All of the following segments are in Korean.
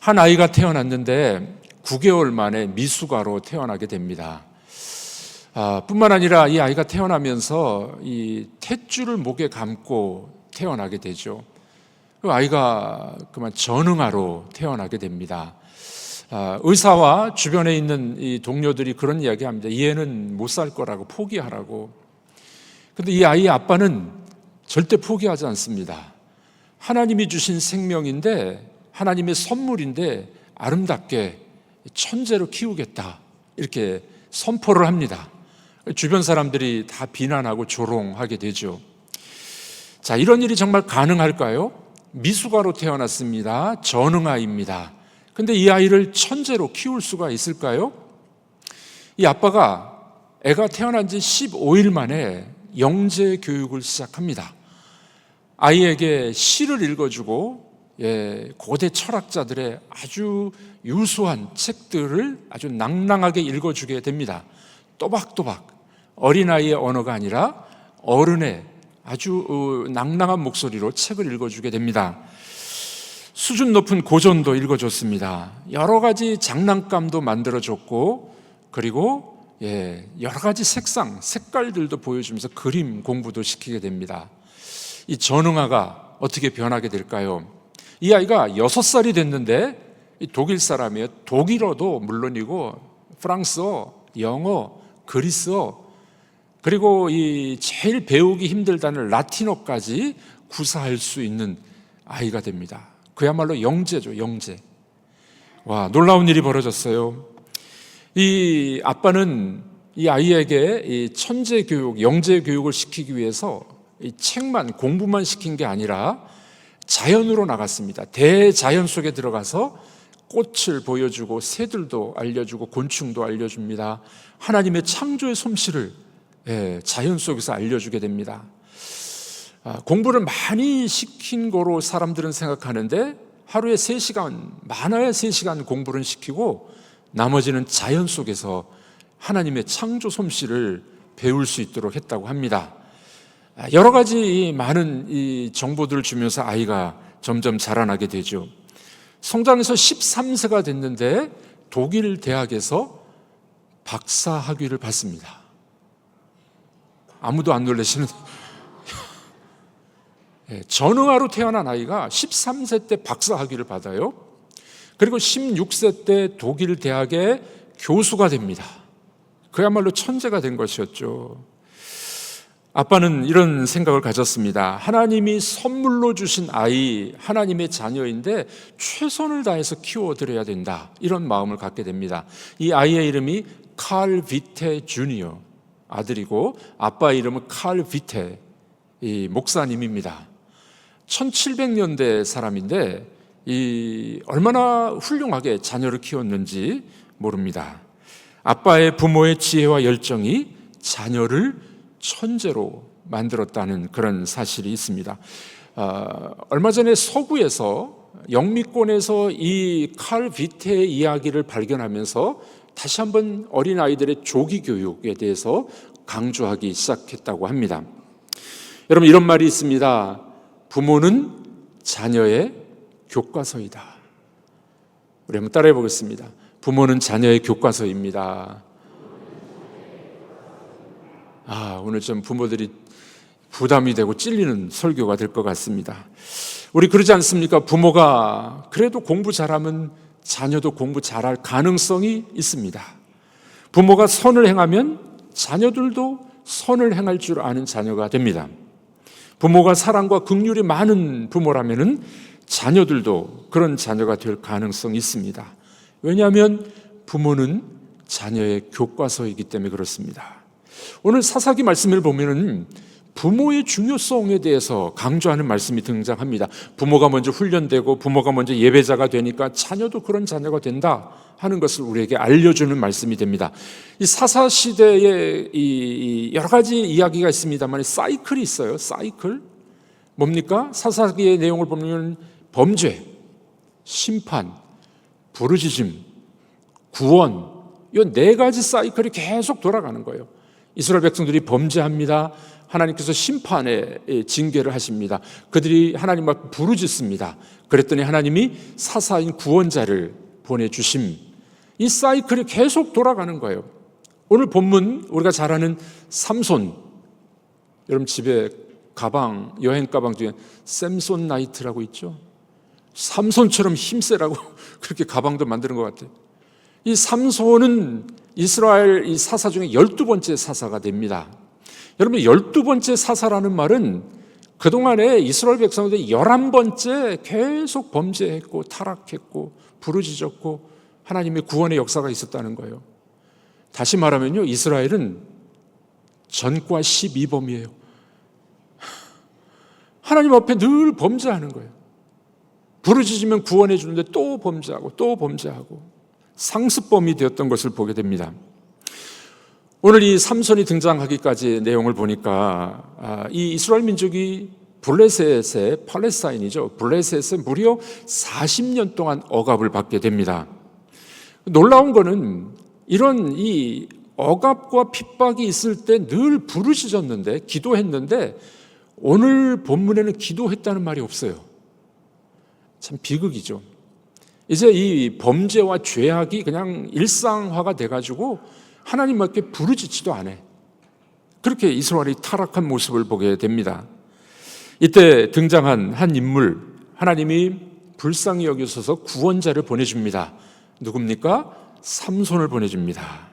한 아이가 태어났는데 9개월 만에 미숙아로 태어나게 됩니다. 아, 뿐만 아니라 이 아이가 태어나면서 이 탯줄을 목에 감고 태어나게 되죠. 그 아이가 그만 전응아로 태어나게 됩니다. 아, 의사와 주변에 있는 이 동료들이 그런 이야기합니다. 얘는 못 살 거라고 포기하라고. 근데 이 아이의 아빠는 절대 포기하지 않습니다. 하나님이 주신 생명인데 하나님의 선물인데 아름답게 천재로 키우겠다. 이렇게 선포를 합니다. 주변 사람들이 다 비난하고 조롱하게 되죠. 자, 이런 일이 정말 가능할까요? 미숙아로 태어났습니다. 전응아입니다. 근데 이 아이를 천재로 키울 수가 있을까요? 이 아빠가 애가 태어난 지 15일 만에 영재 교육을 시작합니다. 아이에게 시를 읽어주고 예, 고대 철학자들의 아주 유수한 책들을 아주 낭낭하게 읽어주게 됩니다. 또박또박 어린아이의 언어가 아니라 어른의 아주 어, 낭낭한 목소리로 책을 읽어주게 됩니다. 수준 높은 고전도 읽어줬습니다. 여러 가지 장난감도 만들어줬고 그리고 예, 여러 가지 색상, 색깔들도 보여주면서 그림 공부도 시키게 됩니다. 이 전응아가 어떻게 변하게 될까요? 이 아이가 여섯 살이 됐는데 독일 사람이에요. 독일어도 물론이고 프랑스어, 영어, 그리스어 그리고 이 제일 배우기 힘들다는 라틴어까지 구사할 수 있는 아이가 됩니다. 그야말로 영재죠, 영재. 와, 놀라운 일이 벌어졌어요. 이 아빠는 이 아이에게 이 천재 교육, 영재 교육을 시키기 위해서 이 책만 공부만 시킨 게 아니라 자연으로 나갔습니다. 대자연 속에 들어가서 꽃을 보여주고 새들도 알려주고 곤충도 알려줍니다. 하나님의 창조의 솜씨를 예, 자연 속에서 알려주게 됩니다. 아, 공부를 많이 시킨 거로 사람들은 생각하는데 하루에 3시간, 많아야 3시간 공부를 시키고 나머지는 자연 속에서 하나님의 창조 솜씨를 배울 수 있도록 했다고 합니다. 아, 여러 가지 많은 이 정보들을 주면서 아이가 점점 자라나게 되죠. 성장해서 13세가 됐는데 독일 대학에서 박사 학위를 받습니다. 아무도 안 놀라시는 예, 전응아로 태어난 아이가 13세 때 박사 학위를 받아요. 그리고 16세 때 독일 대학의 교수가 됩니다. 그야말로 천재가 된 것이었죠. 아빠는 이런 생각을 가졌습니다. 하나님이 선물로 주신 아이, 하나님의 자녀인데 최선을 다해서 키워드려야 된다. 이런 마음을 갖게 됩니다. 이 아이의 이름이 칼 비테 주니어 아들이고 아빠 이름은 칼 비테 이 목사님입니다. 1700년대 사람인데 이 얼마나 훌륭하게 자녀를 키웠는지 모릅니다. 아빠의 부모의 지혜와 열정이 자녀를 천재로 만들었다는 그런 사실이 있습니다. 어, 얼마 전에 서구에서 영미권에서 이 칼 비테의 이야기를 발견하면서 다시 한번 어린 아이들의 조기 교육에 대해서 강조하기 시작했다고 합니다. 여러분 이런 말이 있습니다. 부모는 자녀의 교과서이다. 우리 한번 따라해 보겠습니다. 부모는 자녀의 교과서입니다. 아, 오늘 좀 부모들이 부담이 되고 찔리는 설교가 될 것 같습니다. 우리 그러지 않습니까? 부모가 그래도 공부 잘하면 자녀도 공부 잘할 가능성이 있습니다. 부모가 선을 행하면 자녀들도 선을 행할 줄 아는 자녀가 됩니다. 부모가 사랑과 긍휼이 많은 부모라면은 자녀들도 그런 자녀가 될 가능성이 있습니다. 왜냐하면 부모는 자녀의 교과서이기 때문에 그렇습니다. 오늘 사사기 말씀을 보면은 부모의 중요성에 대해서 강조하는 말씀이 등장합니다. 부모가 먼저 훈련되고 부모가 먼저 예배자가 되니까 자녀도 그런 자녀가 된다 하는 것을 우리에게 알려주는 말씀이 됩니다. 이 사사 시대에 이 여러 가지 이야기가 있습니다만 사이클이 있어요. 사이클 뭡니까? 사사기의 내용을 보면 범죄, 심판, 부르짖음, 구원 이 네 가지 사이클이 계속 돌아가는 거예요. 이스라엘 백성들이 범죄합니다. 하나님께서 심판의 징계를 하십니다. 그들이 하나님 앞에 부르짖습니다. 그랬더니 하나님이 사사인 구원자를 보내주심. 이 사이클이 계속 돌아가는 거예요. 오늘 본문 우리가 잘 아는 삼손. 여러분 집에 가방, 여행 가방 중에 샘손 나이트라고 있죠. 삼손처럼 힘세라고 그렇게 가방도 만드는 것 같아요. 이 삼손은 이스라엘 이 사사 중에 열두 번째 사사가 됩니다. 여러분 열두 번째 사사라는 말은 그동안에 이스라엘 백성들이 열한 번째 계속 범죄했고 타락했고 부르짖었고 하나님의 구원의 역사가 있었다는 거예요. 다시 말하면요, 이스라엘은 전과 12범이에요. 하나님 앞에 늘 범죄하는 거예요. 부르짖으면 구원해 주는데 또 범죄하고 또 범죄하고 상습범이 되었던 것을 보게 됩니다. 오늘 이 삼손이 등장하기까지 내용을 보니까 아, 이 이스라엘 민족이 블레셋의 팔레스타인이죠. 블레셋에 무려 40년 동안 억압을 받게 됩니다. 놀라운 거는 이런 이 억압과 핍박이 있을 때 늘 부르짖었는데 기도했는데 오늘 본문에는 기도했다는 말이 없어요. 참 비극이죠. 이제 이 범죄와 죄악이 그냥 일상화가 돼가지고 하나님께 부르짖지도 않아. 그렇게 이스라엘이 타락한 모습을 보게 됩니다. 이때 등장한 한 인물, 하나님이 불쌍히 여기셔서 구원자를 보내줍니다. 누굽니까? 삼손을 보내줍니다.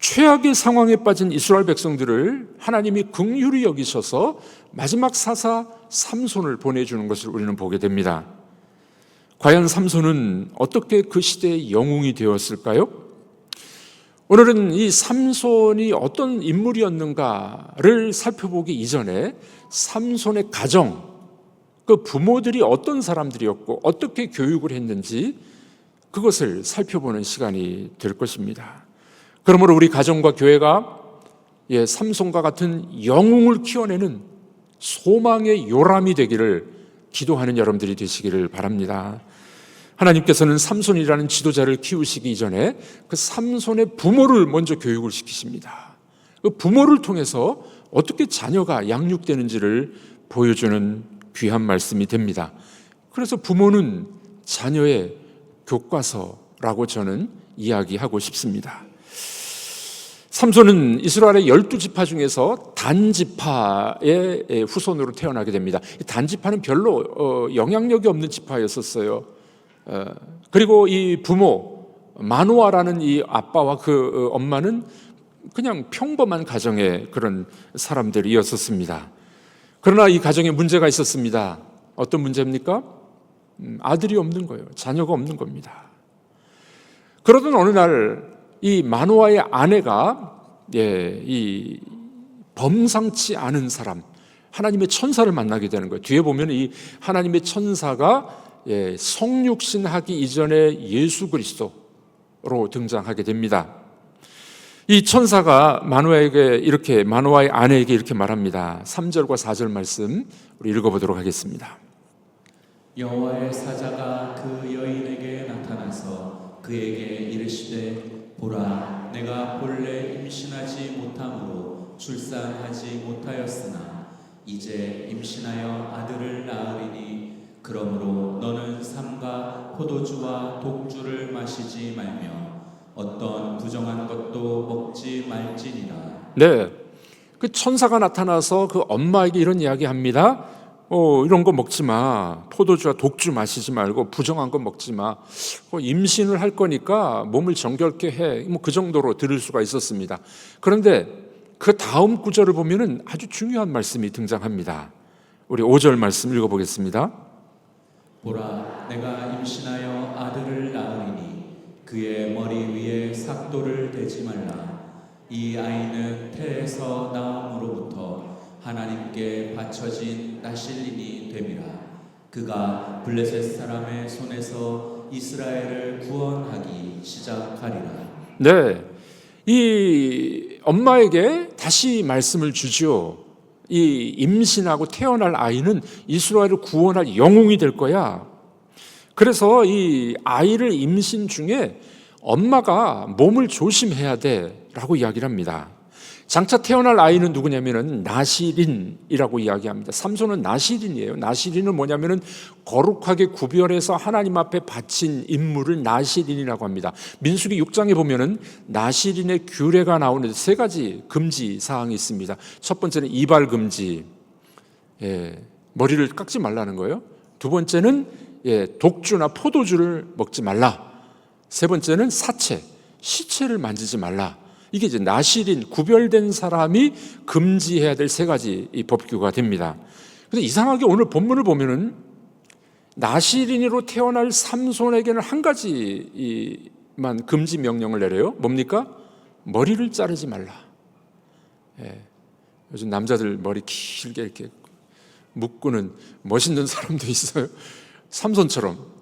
최악의 상황에 빠진 이스라엘 백성들을 하나님이 긍휼히 여기셔서 마지막 사사 삼손을 보내주는 것을 우리는 보게 됩니다. 과연 삼손은 어떻게 그 시대의 영웅이 되었을까요? 오늘은 이 삼손이 어떤 인물이었는가를 살펴보기 이전에 삼손의 가정, 그 부모들이 어떤 사람들이었고 어떻게 교육을 했는지 그것을 살펴보는 시간이 될 것입니다. 그러므로 우리 가정과 교회가 예, 삼손과 같은 영웅을 키워내는 소망의 요람이 되기를 기도하는 여러분들이 되시기를 바랍니다. 하나님께서는 삼손이라는 지도자를 키우시기 이전에 그 삼손의 부모를 먼저 교육을 시키십니다. 그 부모를 통해서 어떻게 자녀가 양육되는지를 보여주는 귀한 말씀이 됩니다. 그래서 부모는 자녀의 교과서라고 저는 이야기하고 싶습니다. 삼손은 이스라엘의 열두 지파 중에서 단지파의 후손으로 태어나게 됩니다. 단지파는 별로 어, 영향력이 없는 지파였었어요. 어, 그리고 이 부모 마누아라는 이 아빠와 그 어, 엄마는 그냥 평범한 가정의 그런 사람들이었었습니다. 그러나 이 가정에 문제가 있었습니다. 어떤 문제입니까? 음, 아들이 없는 거예요. 자녀가 없는 겁니다. 그러던 어느 날 이 마누아의 아내가 예, 이 범상치 않은 사람, 하나님의 천사를 만나게 되는 거예요. 뒤에 보면 이 하나님의 천사가 예, 성육신하기 이전에 예수 그리스도로 등장하게 됩니다. 이 천사가 마누아에게 이렇게 마누아의 아내에게 이렇게 말합니다. 3절과 4절 말씀 우리 읽어 보도록 하겠습니다. 여호와의 사자가 그 여인에게 나타나서 그에게 이르시되 보라 내가 본래 임신하지 못함으로 출산하지 못하였으나 이제 임신하여 아들을 낳으리니 그러므로 너는 삼가 포도주와 독주를 마시지 말며 어떤 부정한 것도 먹지 말지니라 네. 그 천사가 나타나서 그 엄마에게 이런 이야기 합니다. 어, 이런 거 먹지 마. 포도주와 독주 마시지 말고 부정한 거 먹지 마. 어, 임신을 할 거니까 몸을 정결케 해. 뭐 그 정도로 들을 수가 있었습니다. 그런데 그 다음 구절을 보면은 아주 중요한 말씀이 등장합니다. 우리 5절 말씀 읽어보겠습니다. 보라 내가 임신하여 아들을 낳으리니 그의 머리 위에 삭도를 대지 말라 이 아이는 태에서 나옴으로부터 하나님께 바쳐진 나실린이 됨이라 그가 블레셋 사람의 손에서 이스라엘을 구원하기 시작하리라 네. 이 엄마에게 다시 말씀을 주죠. 이 임신하고 태어날 아이는 이스라엘을 구원할 영웅이 될 거야. 그래서 이 아이를 임신 중에 엄마가 몸을 조심해야 돼라고 이야기를 합니다. 장차 태어날 아이는 누구냐면은 나시린이라고 이야기합니다. 삼손은 나시린이에요. 나시린은 뭐냐면은 거룩하게 구별해서 하나님 앞에 바친 인물을 나시린이라고 합니다. 민수기 6장에 보면은 나시린의 규례가 나오는데 세 가지 금지 사항이 있습니다. 첫 번째는 이발 금지, 예, 머리를 깎지 말라는 거예요. 두 번째는 예, 독주나 포도주를 먹지 말라. 세 번째는 사체, 시체를 만지지 말라. 이게 이제 나실인 구별된 사람이 금지해야 될 세 가지 이 법규가 됩니다. 근데 이상하게 오늘 본문을 보면은 나실인으로 태어날 삼손에게는 한 가지만 금지 명령을 내려요. 뭡니까? 머리를 자르지 말라. 예. 요즘 남자들 머리 길게 이렇게 묶고는 멋있는 사람도 있어요. 삼손처럼.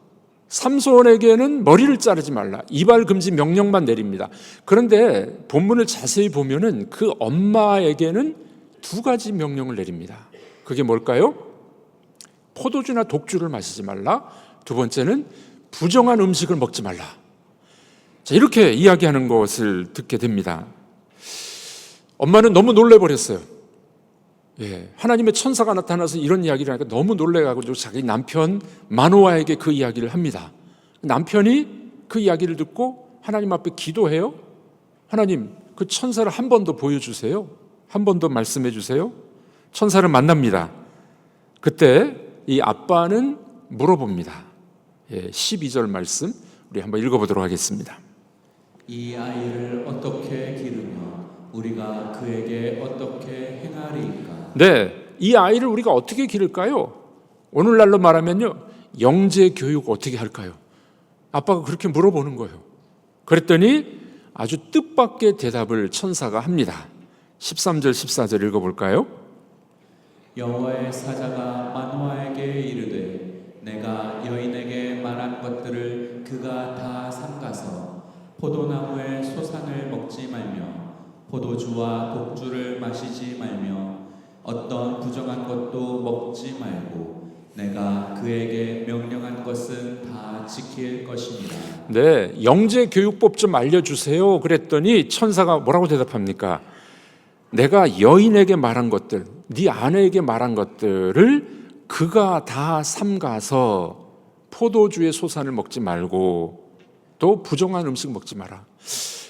삼손에게는 머리를 자르지 말라. 이발 금지 명령만 내립니다. 그런데 본문을 자세히 보면은 그 엄마에게는 두 가지 명령을 내립니다. 그게 뭘까요? 포도주나 독주를 마시지 말라. 두 번째는 부정한 음식을 먹지 말라. 자, 이렇게 이야기하는 것을 듣게 됩니다. 엄마는 너무 놀래 버렸어요. 예, 하나님의 천사가 나타나서 이런 이야기를 하니까 너무 놀래가지고 자기 남편 마노아에게 그 이야기를 합니다. 남편이 그 이야기를 듣고 하나님 앞에 기도해요. 하나님, 그 천사를 한 번 더 보여주세요. 한 번 더 말씀해 주세요. 천사를 만납니다. 그때 이 아빠는 물어봅니다. 예, 12절 말씀 우리 한번 읽어보도록 하겠습니다. 이 아이를 어떻게 기르며 우리가 그에게 어떻게 행하리이까 네, 이 아이를 우리가 어떻게 기를까요? 오늘날로 말하면요, 영재 교육 어떻게 할까요? 아빠가 그렇게 물어보는 거예요. 그랬더니 아주 뜻밖의 대답을 천사가 합니다. 13절, 14절 읽어볼까요? 여호와의 사자가 마노아에게 이르되 내가 여인에게 말한 것들을 그가 다 삼가서 포도나무의 소산을 먹지 말며 포도주와 독주를 마시지 말며 어떤 부정한 것도 먹지 말고 내가 그에게 명령한 것은 다 지킬 것이니라 네, 영재 교육법 좀 알려주세요. 그랬더니 천사가 뭐라고 대답합니까? 내가 여인에게 말한 것들, 네 아내에게 말한 것들을 그가 다 삼가서 포도주의 소산을 먹지 말고 또 부정한 음식 먹지 마라.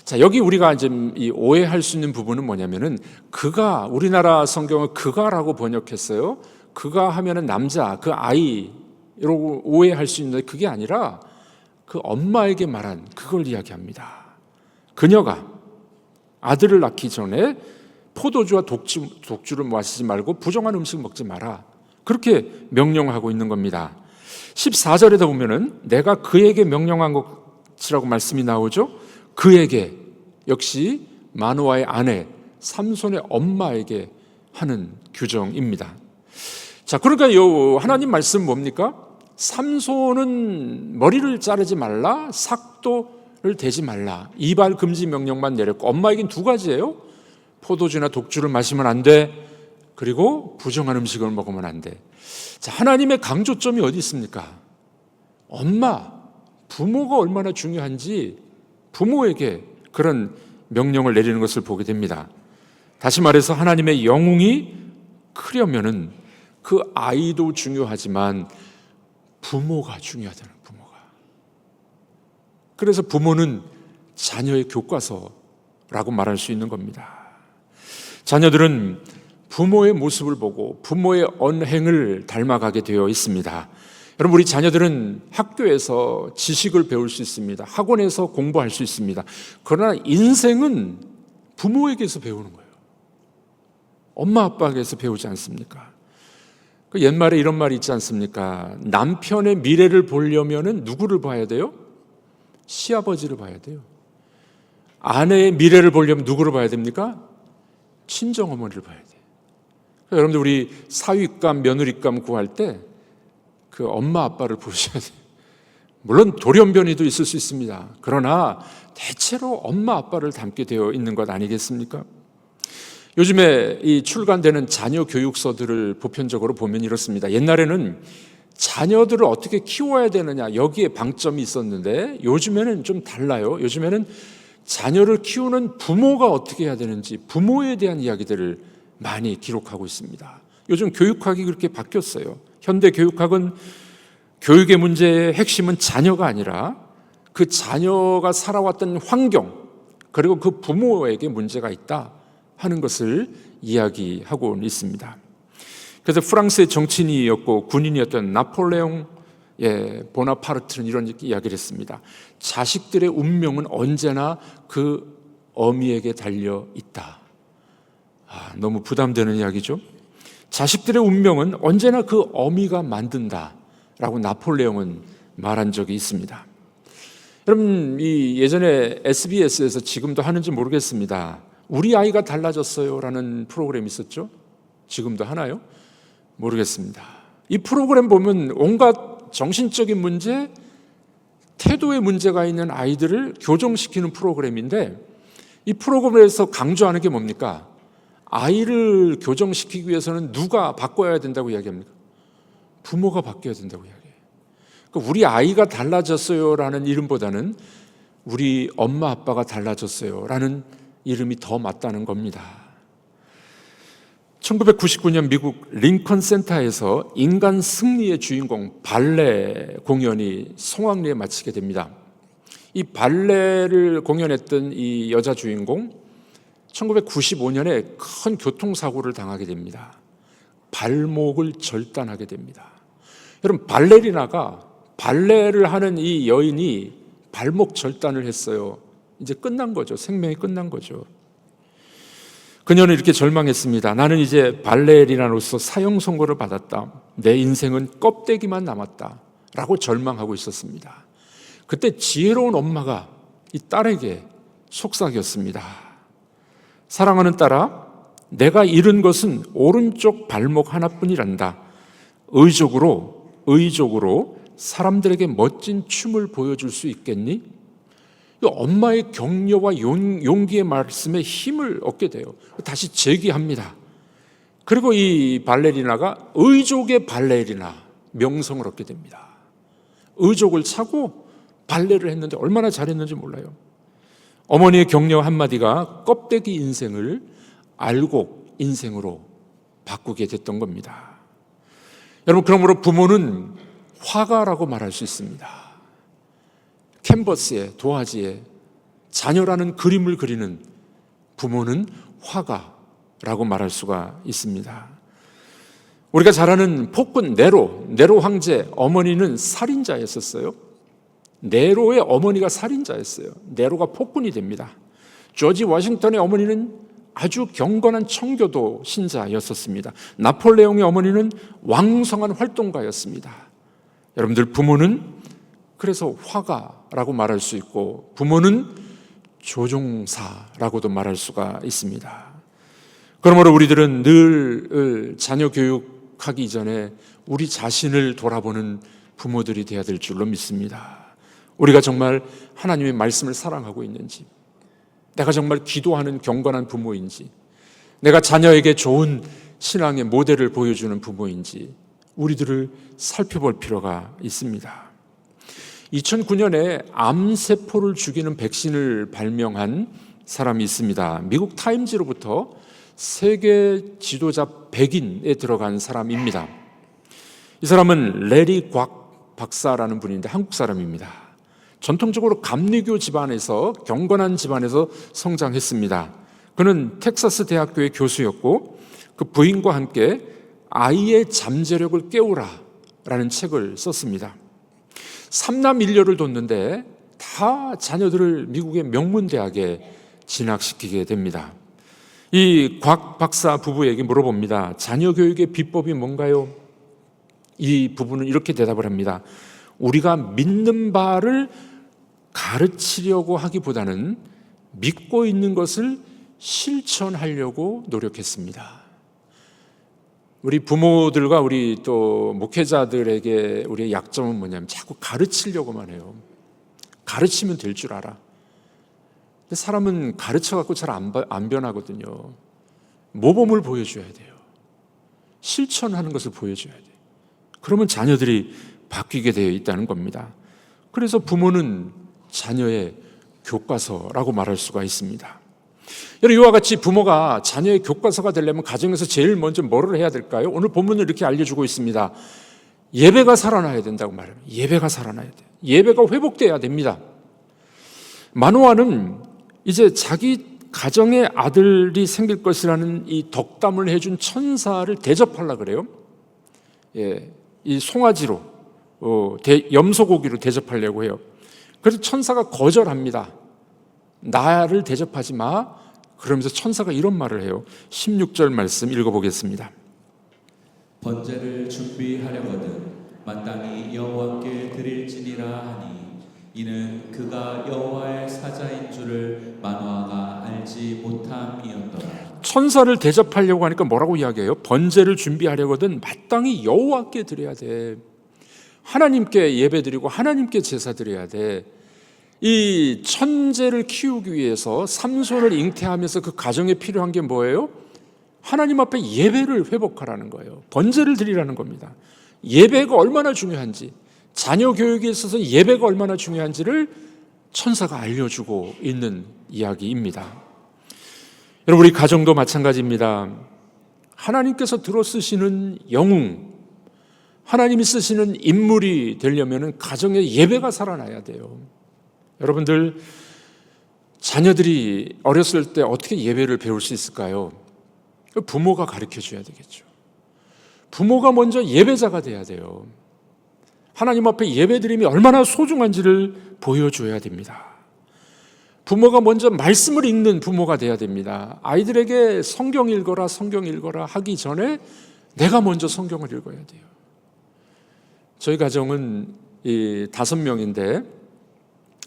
자, 여기 우리가 이 오해할 수 있는 부분은 뭐냐면은 그가 우리나라 성경을 그가라고 번역했어요. 그가 하면은 남자, 그 아이라고 오해할 수 있는데 그게 아니라 그 엄마에게 말한 그걸 이야기합니다. 그녀가 아들을 낳기 전에 포도주와 독주, 독주를 마시지 말고 부정한 음식 먹지 마라. 그렇게 명령하고 있는 겁니다. 14절에다 보면은 내가 그에게 명령한 것이라고 말씀이 나오죠. 그에게 역시 마노아의 아내 삼손의 엄마에게 하는 규정입니다. 자, 그러니까 요 하나님 말씀 뭡니까? 삼손은 머리를 자르지 말라, 삭도를 대지 말라. 이발 금지 명령만 내렸고 엄마에겐 두 가지예요. 포도주나 독주를 마시면 안 돼. 그리고 부정한 음식을 먹으면 안 돼. 자, 하나님의 강조점이 어디 있습니까? 엄마, 부모가 얼마나 중요한지 부모에게 그런 명령을 내리는 것을 보게 됩니다. 다시 말해서 하나님의 영웅이 크려면은 그 아이도 중요하지만 부모가 중요하다는 부모가. 그래서 부모는 자녀의 교과서라고 말할 수 있는 겁니다. 자녀들은 부모의 모습을 보고 부모의 언행을 닮아가게 되어 있습니다. 여러분 우리 자녀들은 학교에서 지식을 배울 수 있습니다. 학원에서 공부할 수 있습니다. 그러나 인생은 부모에게서 배우는 거예요. 엄마 아빠에게서 배우지 않습니까? 그 옛말에 이런 말이 있지 않습니까? 남편의 미래를 보려면은 누구를 봐야 돼요? 시아버지를 봐야 돼요. 아내의 미래를 보려면 누구를 봐야 됩니까? 친정 어머니를 봐야 돼요. 여러분들 우리 사위감, 며느리감 구할 때 그 엄마 아빠를 보셔야 돼요. 물론 돌연변이도 있을 수 있습니다. 그러나 대체로 엄마 아빠를 닮게 되어 있는 것 아니겠습니까? 요즘에 이 출간되는 자녀 교육서들을 보편적으로 보면 이렇습니다. 옛날에는 자녀들을 어떻게 키워야 되느냐 여기에 방점이 있었는데 요즘에는 좀 달라요. 요즘에는 자녀를 키우는 부모가 어떻게 해야 되는지 부모에 대한 이야기들을 많이 기록하고 있습니다. 요즘 교육학이 그렇게 바뀌었어요. 현대 교육학은 교육의 문제의 핵심은 자녀가 아니라 그 자녀가 살아왔던 환경 그리고 그 부모에게 문제가 있다 하는 것을 이야기하고 있습니다. 그래서 프랑스의 정치인이었고 군인이었던 나폴레옹 예, 보나파르트는 이런 이야기를 했습니다. 자식들의 운명은 언제나 그 어미에게 달려 있다. 아, 너무 부담되는 이야기죠. 자식들의 운명은 언제나 그 어미가 만든다라고 나폴레옹은 말한 적이 있습니다. 여러분 이 예전에 SBS에서 지금도 하는지 모르겠습니다. 우리 아이가 달라졌어요라는 프로그램이 있었죠. 지금도 하나요? 모르겠습니다. 이 프로그램 보면 온갖 정신적인 문제, 태도의 문제가 있는 아이들을 교정시키는 프로그램인데 이 프로그램에서 강조하는 게 뭡니까? 아이를 교정시키기 위해서는 누가 바꿔야 된다고 이야기합니까? 부모가 바뀌어야 된다고 이야기해요. 그러니까 우리 아이가 달라졌어요라는 이름보다는 우리 엄마 아빠가 달라졌어요라는 이름이 더 맞다는 겁니다. 1999년 미국 링컨 센터에서 인간 승리의 주인공 발레 공연이 성황리에 마치게 됩니다. 이 발레를 공연했던 이 여자 주인공 1995년에 큰 교통사고를 당하게 됩니다. 발목을 절단하게 됩니다. 여러분 발레리나가 발레를 하는 이 여인이 발목 절단을 했어요. 이제 끝난 거죠. 생명이 끝난 거죠. 그녀는 이렇게 절망했습니다. 나는 이제 발레리나로서 사형 선고를 받았다. 내 인생은 껍데기만 남았다. 라고 절망하고 있었습니다. 그때 지혜로운 엄마가 이 딸에게 속삭였습니다. 사랑하는 딸아, 내가 잃은 것은 오른쪽 발목 하나뿐이란다. 의적으로, 의적으로 사람들에게 멋진 춤을 보여줄 수 있겠니? 엄마의 격려와 용기의 말씀에 힘을 얻게 돼요. 다시 재기합니다. 그리고 이 발레리나가 의족의 발레리나 명성을 얻게 됩니다. 의족을 차고 발레를 했는데 얼마나 잘했는지 몰라요. 어머니의 격려 한마디가 껍데기 인생을 알곡 인생으로 바꾸게 됐던 겁니다. 여러분, 그러므로 부모는 화가라고 말할 수 있습니다. 캔버스에 도화지에 자녀라는 그림을 그리는 부모는 화가라고 말할 수가 있습니다. 우리가 잘 아는 폭군 네로, 네로 황제 어머니는 살인자였었어요. 네로의 어머니가 살인자였어요. 네로가 폭군이 됩니다. 조지 워싱턴의 어머니는 아주 경건한 청교도 신자였었습니다. 나폴레옹의 어머니는 왕성한 활동가였습니다. 여러분들 부모는 그래서 화가라고 말할 수 있고 부모는 조종사라고도 말할 수가 있습니다. 그러므로 우리들은 늘 자녀 교육하기 이전에 우리 자신을 돌아보는 부모들이 되어야 될 줄로 믿습니다. 우리가 정말 하나님의 말씀을 사랑하고 있는지, 내가 정말 기도하는 경건한 부모인지, 내가 자녀에게 좋은 신앙의 모델을 보여주는 부모인지, 우리들을 살펴볼 필요가 있습니다. 2009년에 암세포를 죽이는 백신을 발명한 사람이 있습니다. 미국 타임즈로부터 세계 지도자 100인에 들어간 사람입니다. 이 사람은 레리 곽 박사라는 분인데 한국 사람입니다. 전통적으로 감리교 집안에서 경건한 집안에서 성장했습니다. 그는 텍사스 대학교의 교수였고 그 부인과 함께 아이의 잠재력을 깨우라라는 책을 썼습니다. 삼남 일녀를 뒀는데 다 자녀들을 미국의 명문 대학에 진학시키게 됩니다. 이 곽 박사 부부에게 물어봅니다. 자녀 교육의 비법이 뭔가요? 이 부부는 이렇게 대답을 합니다. 우리가 믿는 바를 가르치려고 하기보다는 믿고 있는 것을 실천하려고 노력했습니다. 우리 부모들과 우리 또 목회자들에게 우리의 약점은 뭐냐면 자꾸 가르치려고만 해요. 가르치면 될 줄 알아. 근데 사람은 가르쳐갖고 잘안 변하거든요. 모범을 보여줘야 돼요. 실천하는 것을 보여줘야 돼요. 그러면 자녀들이 바뀌게 되어 있다는 겁니다. 그래서 부모는 자녀의 교과서라고 말할 수가 있습니다. 여러분 이와 같이 부모가 자녀의 교과서가 되려면 가정에서 제일 먼저 뭐를 해야 될까요? 오늘 본문은 이렇게 알려주고 있습니다. 예배가 살아나야 된다고 말합니다. 예배가 살아나야 돼. 예배가 회복돼야 됩니다. 마노아는 이제 자기 가정에 아들이 생길 것이라는 이 덕담을 해준 천사를 대접하려 그래요. 예, 이 송아지로 어, 대, 염소고기로 대접하려고 해요. 그래서 천사가 거절합니다. 나를 대접하지 마. 그러면서 천사가 이런 말을 해요. 16절 말씀 읽어보겠습니다. 번제를 준비하려거든 마땅히 여호와께 드릴지니라 하니 이는 그가 여호와의 사자인 줄을 마노아가 알지 못함이었더라. 천사를 대접하려고 하니까 뭐라고 이야기해요? 번제를 준비하려거든 마땅히 여호와께 드려야 돼. 하나님께 예배드리고 하나님께 제사 드려야 돼. 이 천재를 키우기 위해서 삼손을 잉태하면서 그 가정에 필요한 게 뭐예요? 하나님 앞에 예배를 회복하라는 거예요. 번제를 드리라는 겁니다. 예배가 얼마나 중요한지, 자녀 교육에 있어서 예배가 얼마나 중요한지를 천사가 알려주고 있는 이야기입니다. 여러분, 우리 가정도 마찬가지입니다. 하나님께서 들어 쓰시는 영웅, 하나님이 쓰시는 인물이 되려면 가정에 예배가 살아나야 돼요. 여러분들, 자녀들이 어렸을 때 어떻게 예배를 배울 수 있을까요? 부모가 가르쳐 줘야 되겠죠. 부모가 먼저 예배자가 돼야 돼요. 하나님 앞에 예배드림이 얼마나 소중한지를 보여줘야 됩니다. 부모가 먼저 말씀을 읽는 부모가 돼야 됩니다. 아이들에게 성경 읽어라, 성경 읽어라 하기 전에 내가 먼저 성경을 읽어야 돼요. 저희 가정은 이 다섯 명인데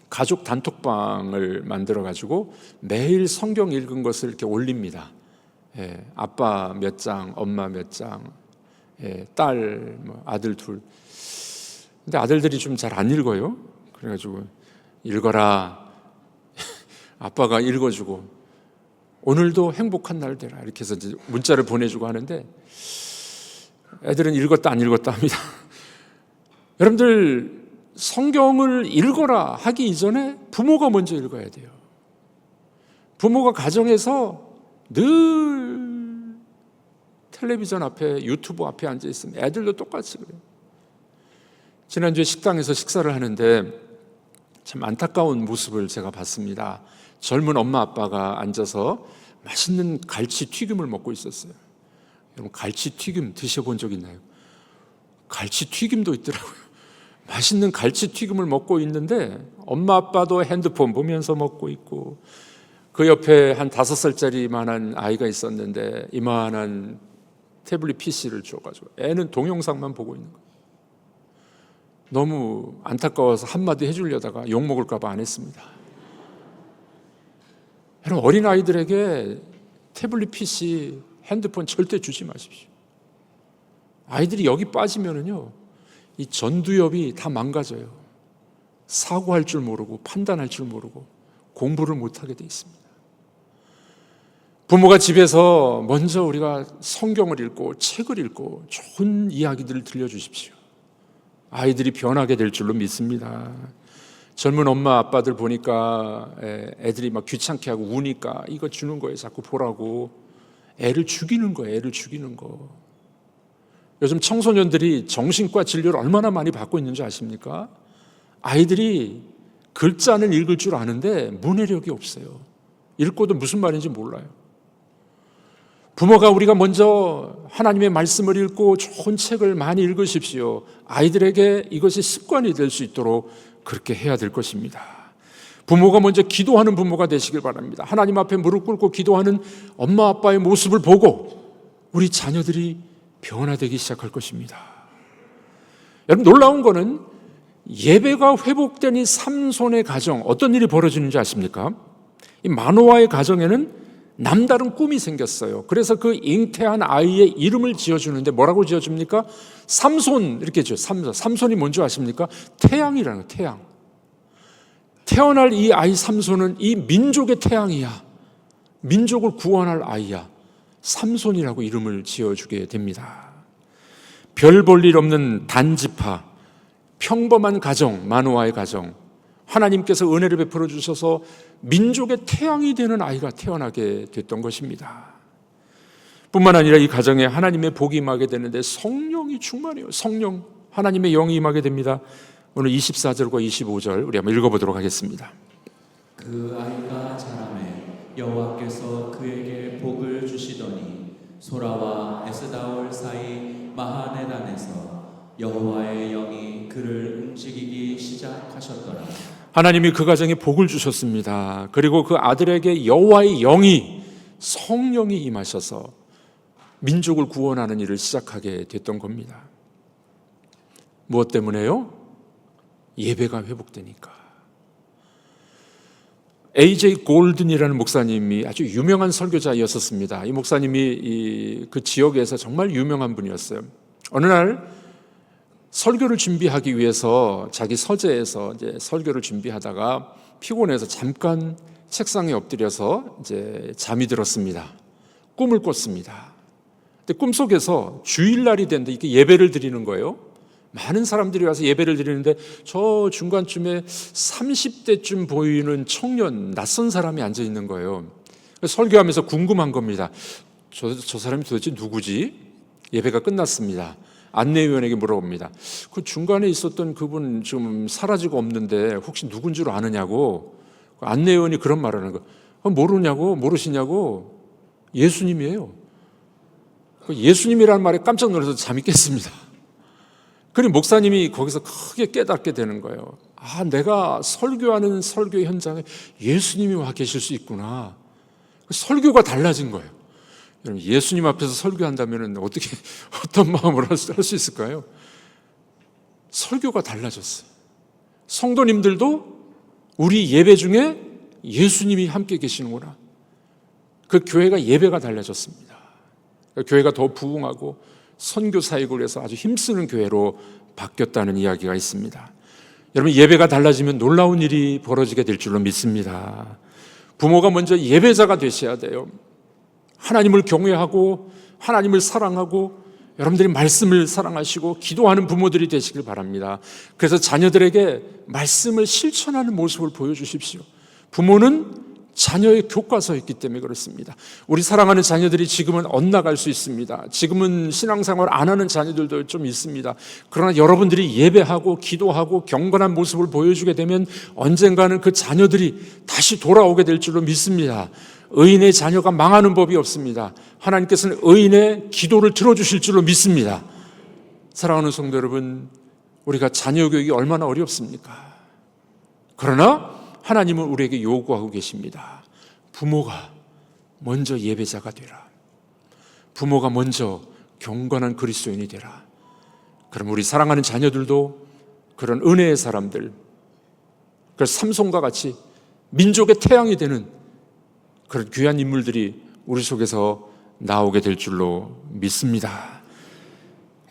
가족 단톡방을 만들어 가지고 매일 성경 읽은 것을 이렇게 올립니다. 예, 아빠 몇 장, 엄마 몇 장, 예, 딸, 뭐 아들 둘. 근데 아들들이 좀 잘 안 읽어요. 그래가지고 읽어라. 아빠가 읽어주고 오늘도 행복한 날 되라 이렇게 해서 문자를 보내주고 하는데 애들은 읽었다 안 읽었다 합니다. 여러분들 성경을 읽어라 하기 이전에 부모가 먼저 읽어야 돼요. 부모가 가정에서 늘 텔레비전 앞에 유튜브 앞에 앉아 있으면 애들도 똑같이 그래요. 지난주에 식당에서 식사를 하는데 참 안타까운 모습을 제가 봤습니다. 젊은 엄마 아빠가 앉아서 맛있는 갈치 튀김을 먹고 있었어요. 여러분 갈치 튀김 드셔본 적 있나요? 갈치 튀김도 있더라고요. 맛있는 갈치 튀김을 먹고 있는데 엄마 아빠도 핸드폰 보면서 먹고 있고 그 옆에 한 다섯 살짜리만한 아이가 있었는데 이만한 태블릿 PC를 줘가지고 애는 동영상만 보고 있는 거예요. 너무 안타까워서 한마디 해주려다가 욕 먹을까봐 안 했습니다. 여러분 어린 아이들에게 태블릿 PC, 핸드폰 절대 주지 마십시오. 아이들이 여기 빠지면은요, 이 전두엽이 다 망가져요. 사고할 줄 모르고 판단할 줄 모르고 공부를 못하게 돼 있습니다. 부모가 집에서 먼저 우리가 성경을 읽고 책을 읽고 좋은 이야기들을 들려주십시오. 아이들이 변하게 될 줄로 믿습니다. 젊은 엄마 아빠들 보니까 애들이 막 귀찮게 하고 우니까 이거 주는 거예요. 자꾸 보라고. 애를 죽이는 거예요. 애를 죽이는 거. 요즘 청소년들이 정신과 진료를 얼마나 많이 받고 있는 줄 아십니까? 아이들이 글자는 읽을 줄 아는데 문해력이 없어요. 읽고도 무슨 말인지 몰라요. 부모가 우리가 먼저 하나님의 말씀을 읽고 좋은 책을 많이 읽으십시오. 아이들에게 이것이 습관이 될 수 있도록 그렇게 해야 될 것입니다. 부모가 먼저 기도하는 부모가 되시길 바랍니다. 하나님 앞에 무릎 꿇고 기도하는 엄마 아빠의 모습을 보고 우리 자녀들이 변화되기 시작할 것입니다. 여러분 놀라운 거는 예배가 회복된 이 삼손의 가정 어떤 일이 벌어지는지 아십니까? 이 마노아의 가정에는 남다른 꿈이 생겼어요. 그래서 그 잉태한 아이의 이름을 지어주는데 뭐라고 지어줍니까? 삼손 이렇게 지어. 삼손. 삼손이 뭔지 아십니까? 태양이라는 태양. 태어날 이 아이 삼손은 이 민족의 태양이야. 민족을 구원할 아이야. 삼손이라고 이름을 지어주게 됩니다. 별 볼 일 없는 단지파, 평범한 가정, 마노아의 가정. 하나님께서 은혜를 베풀어 주셔서 민족의 태양이 되는 아이가 태어나게 됐던 것입니다. 뿐만 아니라 이 가정에 하나님의 복이 임하게 되는데 성령이 충만해요. 성령 하나님의 영이 임하게 됩니다. 오늘 24절과 25절 우리 한번 읽어보도록 하겠습니다. 그 아이가 자라매 여호와께서 그에게 소라와 에스다올 사이 마하네단에서 여호와의 영이 그를 움직이기 시작하셨더라. 하나님이 그 가정에 복을 주셨습니다. 그리고 그 아들에게 여호와의 영이 성령이 임하셔서 민족을 구원하는 일을 시작하게 됐던 겁니다. 무엇 때문에요? 예배가 회복되니까. A.J. 골든이라는 목사님이 아주 유명한 설교자였었습니다. 이 목사님이 이 그 지역에서 정말 유명한 분이었어요. 어느 날 설교를 준비하기 위해서 자기 서재에서 이제 설교를 준비하다가 피곤해서 잠깐 책상에 엎드려서 이제 잠이 들었습니다. 꿈을 꿨습니다. 근데 꿈속에서 주일날이 됐는데 이게 예배를 드리는 거예요. 많은 사람들이 와서 예배를 드리는데 저 중간쯤에 30대쯤 보이는 청년 낯선 사람이 앉아 있는 거예요. 설교하면서 궁금한 겁니다. 저, 저 사람이 도대체 누구지? 예배가 끝났습니다. 안내위원에게 물어봅니다. 그 중간에 있었던 그분 지금 사라지고 없는데 혹시 누군 줄 아느냐고 그 안내위원이 그런 말을 하는 거. 어, 모르냐고 모르시냐고 예수님이에요. 그 예수님이라는 말에 깜짝 놀라서 잠이 깼습니다. 그리고 목사님이 거기서 크게 깨닫게 되는 거예요. 아, 내가 설교하는 설교 현장에 예수님이 와 계실 수 있구나. 그 설교가 달라진 거예요. 여러분, 예수님 앞에서 설교한다면 어떻게, 어떤 마음으로 할 수 있을까요? 설교가 달라졌어요. 성도님들도 우리 예배 중에 예수님이 함께 계시는구나. 그 교회가 예배가 달라졌습니다. 그 교회가 더 부흥하고 선교 사역을 해서 아주 힘쓰는 교회로 바뀌었다는 이야기가 있습니다. 여러분 예배가 달라지면 놀라운 일이 벌어지게 될 줄로 믿습니다. 부모가 먼저 예배자가 되셔야 돼요. 하나님을 경외하고 하나님을 사랑하고 여러분들이 말씀을 사랑하시고 기도하는 부모들이 되시길 바랍니다. 그래서 자녀들에게 말씀을 실천하는 모습을 보여주십시오. 부모는 자녀의 교과서였기 때문에 그렇습니다. 우리 사랑하는 자녀들이 지금은 엇나갈 수 있습니다. 지금은 신앙생활 안 하는 자녀들도 좀 있습니다. 그러나 여러분들이 예배하고 기도하고 경건한 모습을 보여주게 되면 언젠가는 그 자녀들이 다시 돌아오게 될 줄로 믿습니다. 의인의 자녀가 망하는 법이 없습니다. 하나님께서는 의인의 기도를 들어주실 줄로 믿습니다. 사랑하는 성도 여러분, 우리가 자녀 교육이 얼마나 어렵습니까? 그러나 하나님은 우리에게 요구하고 계십니다. 부모가 먼저 예배자가 되라. 부모가 먼저 경건한 그리스도인이 되라. 그럼 우리 사랑하는 자녀들도 그런 은혜의 사람들, 그 삼손과 같이 민족의 태양이 되는 그런 귀한 인물들이 우리 속에서 나오게 될 줄로 믿습니다.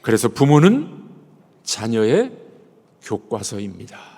그래서 부모는 자녀의 교과서입니다.